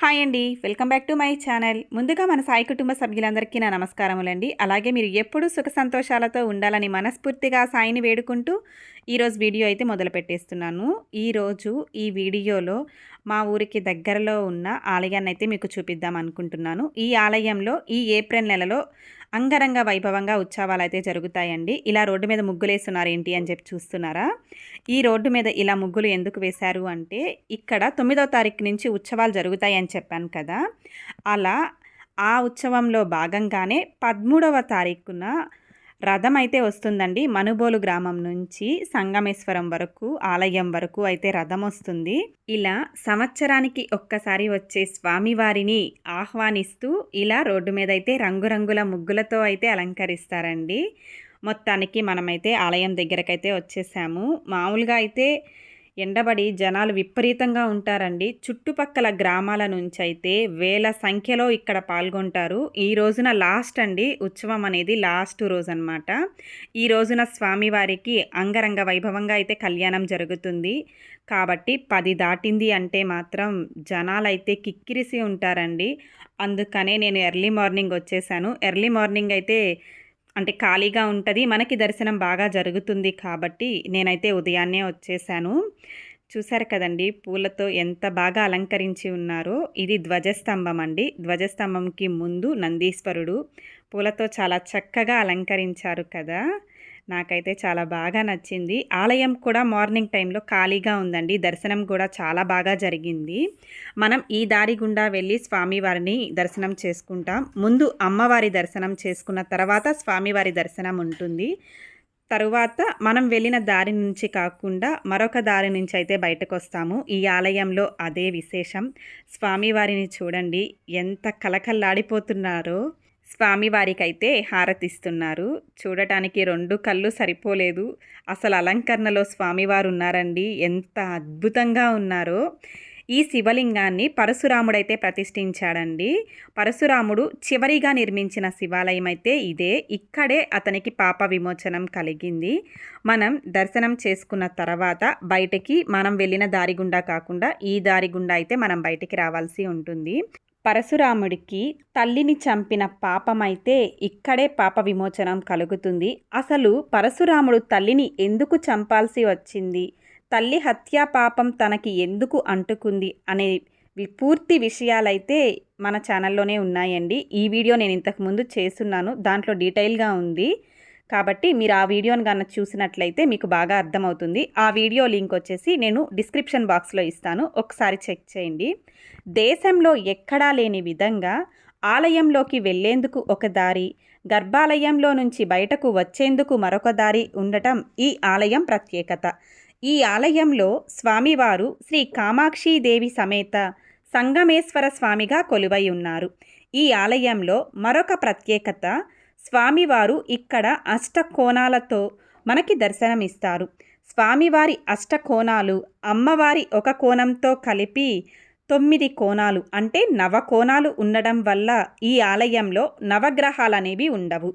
Hi అండి. Welcome back to my channel. ముందుగా మన సాయి కుటుంబ సభ్యులందరికీ నా నమస్కారములండి. అలాగే మీరు ఎప్పుడూ సుఖ సంతోషాలతో ఉండాలని మనస్ఫూర్తిగా సాయిని వేడుకుంటూ ఈరోజు వీడియో అయితే మొదలు పెట్టేస్తున్నాను. ఈరోజు ఈ వీడియోలో మా ఊరికి దగ్గరలో ఉన్న ఆలయాన్ని అయితే మీకు చూపిద్దాం అనుకుంటున్నాను. ఈ ఆలయంలో ఈ ఏప్రిల్ నెలలో అంగరంగ వైభవంగా ఉత్సవాలు అయితే జరుగుతాయండి. ఇలా రోడ్డు మీద ముగ్గులేస్తున్నారు ఏంటి అని చెప్పి చూస్తున్నారా? ఈ రోడ్డు మీద ఇలా ముగ్గులు ఎందుకు వేశారు అంటే ఇక్కడ తొమ్మిదో తారీఖు నుంచి ఉత్సవాలు జరుగుతాయని చెప్పాను కదా. అలా ఆ ఉత్సవంలో భాగంగానే పదమూడవ తారీఖున రథం అయితే వస్తుందండి. మనుబోలు గ్రామం నుంచి సంగమేశ్వరం వరకు ఆలయం వరకు అయితే రథం వస్తుంది. ఇలా సంవత్సరానికి ఒక్కసారి వచ్చే స్వామివారిని ఆహ్వానిస్తూ ఇలా రోడ్డు మీద అయితే రంగురంగుల ముగ్గులతో అయితే అలంకరిస్తారండి. మొత్తానికి మనమైతే ఆలయం దగ్గరకైతే వచ్చేసాము. మామూలుగా అయితే ఎండబడి జనాలు విపరీతంగా ఉంటారండి. చుట్టుపక్కల గ్రామాల నుంచి అయితే వేల సంఖ్యలో ఇక్కడ పాల్గొంటారు. ఈ రోజున లాస్ట్ అండి. ఉత్సవం అనేది లాస్ట్ రోజు అనమాట ఈ రోజున స్వామివారికి అంగరంగ వైభవంగా అయితే కళ్యాణం జరుగుతుంది. కాబట్టి పది దాటింది అంటే మాత్రం జనాలు అయితే కిక్కిరిసి ఉంటారండి. అందుకనే నేను ఎర్లీ మార్నింగ్ వచ్చేసాను. ఎర్లీ మార్నింగ్ అయితే అంటే ఖాళీగా ఉంటుంది. మనకి దర్శనం బాగా జరుగుతుంది కాబట్టి నేనైతే ఉదయాన్నే వచ్చేసాను. చూసారు కదండి పూలతో ఎంత బాగా అలంకరించి ఉన్నారో. ఇది ధ్వజస్తంభం అండి. ధ్వజస్తంభంకి ముందు నందీశ్వరుడు పూలతో చాలా చక్కగా అలంకరించారు కదా. నాకైతే చాలా బాగా నచ్చింది. ఆలయం కూడా మార్నింగ్ టైంలో ఖాళీగా ఉందండి. దర్శనం కూడా చాలా బాగా జరిగింది. మనం ఈ దారి గుండా వెళ్ళి స్వామివారిని దర్శనం చేసుకుంటాం. ముందు అమ్మవారి దర్శనం చేసుకున్న తర్వాత స్వామివారి దర్శనం ఉంటుంది. తరువాత మనం వెళ్ళిన దారి నుంచి కాకుండా మరొక దారి నుంచి అయితే బయటకు వస్తాము. ఈ ఆలయంలో అదే విశేషం. స్వామివారిని చూడండి. ఎంత కలకల్లాడిపోతున్నారో స్వామివారికైతే హారతిస్తున్నారు. చూడటానికి రెండు కళ్ళు సరిపోలేదు. అసలు అలంకరణలో స్వామివారు ఉన్నారండి ఎంత అద్భుతంగా ఉన్నారో. ఈ శివలింగాన్ని పరశురాముడైతే ప్రతిష్ఠించాడండి. పరశురాముడు చివరిగా నిర్మించిన శివాలయం అయితే ఇదే. ఇక్కడే అతనికి పాప విమోచనం కలిగింది. మనం దర్శనం చేసుకున్న తర్వాత బయటకి మనం వెళ్ళిన దారి గుండా కాకుండా ఈ దారి గుండా అయితే మనం బయటికి రావాల్సి ఉంటుంది. పరశురాముడికి తల్లిని చంపిన పాపమైతే ఇక్కడే పాప విమోచనం కలుగుతుంది. అసలు పరశురాముడు తల్లిని ఎందుకు చంపాల్సి వచ్చింది? తల్లి హత్యా పాపం తనకి ఎందుకు అంటుకుంది? అనే పూర్తి విషయాలైతే మన ఛానల్లోనే ఉన్నాయండి. ఈ వీడియో నేను ఇంతకుముందు చేస్తున్నాను. దాంట్లో డీటెయిల్గా ఉంది. కాబట్టి మీరు ఆ వీడియోని కన్నా చూసినట్లయితే మీకు బాగా అర్థమవుతుంది. ఆ వీడియో లింక్ వచ్చేసి నేను డిస్క్రిప్షన్ బాక్స్లో ఇస్తాను. ఒకసారి చెక్ చేయండి. దేశంలో ఎక్కడా లేని విధంగా ఆలయంలోకి వెళ్ళేందుకు ఒక దారి గర్భాలయంలో నుంచి బయటకు వచ్చేందుకు మరొక దారి ఉండటం ఈ ఆలయం ప్రత్యేకత. ఈ ఆలయంలో స్వామివారు శ్రీ కామాక్షీదేవి సమేత సంగమేశ్వర స్వామిగా కొలువై ఉన్నారు. ఈ ఆలయంలో మరొక ప్రత్యేకత స్వామివారు ఇక్కడ అష్టకోణాలతో మనకి దర్శనమిస్తారు. స్వామివారి అష్టకోణాలు అమ్మవారి ఒక కోణంతో కలిపి తొమ్మిది కోణాలు అంటే నవకోణాలు ఉండడం వల్ల ఈ ఆలయంలో నవగ్రహాలు అనేవి ఉండవు.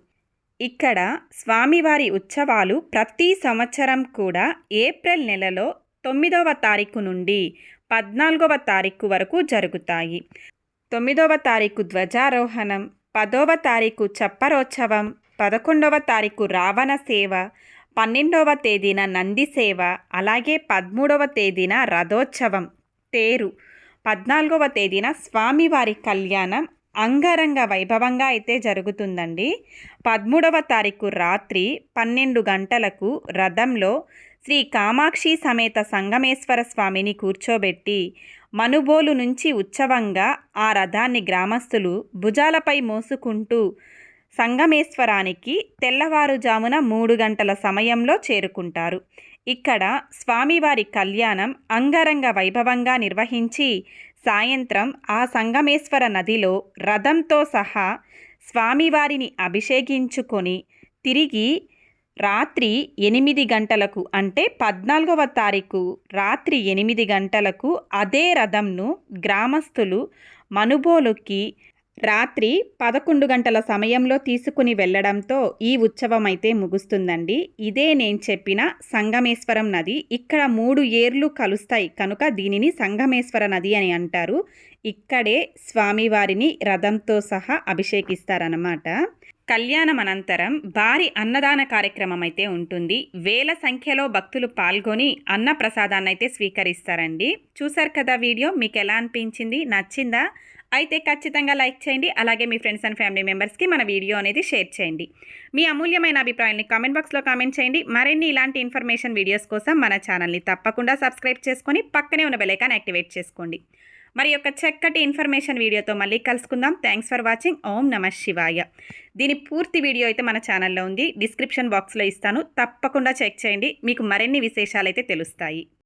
ఇక్కడ స్వామివారి ఉత్సవాలు ప్రతి సంవత్సరం కూడా ఏప్రిల్ నెలలో తొమ్మిదవ తారీఖు నుండి పద్నాలుగవ తారీఖు వరకు జరుగుతాయి. తొమ్మిదవ తారీఖు ధ్వజారోహణం పదవ తారీఖు చప్పరోత్సవం పదకొండవ తారీఖు రావణ సేవ పన్నెండవ తేదీన నంది సేవ అలాగే పదమూడవ తేదీన రథోత్సవం. తేరు. పద్నాలుగవ తేదీన స్వామివారి కళ్యాణం అంగరంగ వైభవంగా అయితే జరుగుతుందండి. పదమూడవ తారీఖు రాత్రి పన్నెండు గంటలకు రథంలో శ్రీ కామాక్షి సమేత సంగమేశ్వర స్వామిని కూర్చోబెట్టి మనుబోలు నుంచి ఉత్సవంగా ఆ రథాన్ని గ్రామస్తులు భుజాలపై మోసుకుంటూ సంగమేశ్వరానికి తెల్లవారుజామున మూడు గంటల సమయంలో చేరుకుంటారు. ఇక్కడ స్వామివారి కళ్యాణం అంగరంగ వైభవంగా నిర్వహించి సాయంత్రం ఆ సంగమేశ్వర నదిలో రథంతో సహా స్వామివారిని అభిషేకించుకొని తిరిగి రాత్రి ఎనిమిది గంటలకు అంటే పద్నాలుగవ తారీఖు రాత్రి ఎనిమిది గంటలకు అదే రథంను గ్రామస్తులు మనుబోలుకి రాత్రి పదకొండు గంటల సమయంలో తీసుకుని వెళ్ళడంతో ఈ ఉత్సవం అయితే ముగుస్తుందండి. ఇదే నేను చెప్పిన సంగమేశ్వరం నది. ఇక్కడ మూడు ఏర్లు కలుస్తాయి కనుక దీనిని సంగమేశ్వర నది అని అంటారు. ఇక్కడే స్వామివారిని రథంతో సహా అభిషేకిస్తారన్నమాట. కళ్యాణం అనంతరం భారీ అన్నదాన కార్యక్రమం అయితే ఉంటుంది. వేల సంఖ్యలో భక్తులు పాల్గొని అన్న ప్రసాదాన్ని అయితే స్వీకరిస్తారండి. చూసారు కదా వీడియో? మీకు ఎలా అనిపించింది? నచ్చిందా? అయితే ఖచ్చితంగా లైక్ చేయండి. అలాగే మీ ఫ్రెండ్స్ అండ్ ఫ్యామిలీ మెంబర్స్కి మన వీడియో అనేది షేర్ చేయండి. మీ అమూల్యమైన అభిప్రాయాన్ని కామెంట్ బాక్స్లో కామెంట్ చేయండి. మరిన్ని ఇలాంటి ఇన్ఫర్మేషన్ వీడియోస్ కోసం మన ఛానల్ని తప్పకుండా సబ్స్క్రైబ్ చేసుకొని పక్కనే ఉన్న బెలైకాన్ యాక్టివేట్ చేసుకోండి. మరి యొక్క చక్కటి ఇన్ఫర్మేషన్ వీడియోతో మళ్ళీ కలుసుకుందాం. థ్యాంక్స్ ఫర్ వాచింగ్ ఓం నమ శివాయ. దీని పూర్తి వీడియో అయితే మన ఛానల్లో ఉంది. డిస్క్రిప్షన్ బాక్స్లో ఇస్తాను. తప్పకుండా చెక్ చేయండి. మీకు మరిన్ని విశేషాలు అయితే తెలుస్తాయి.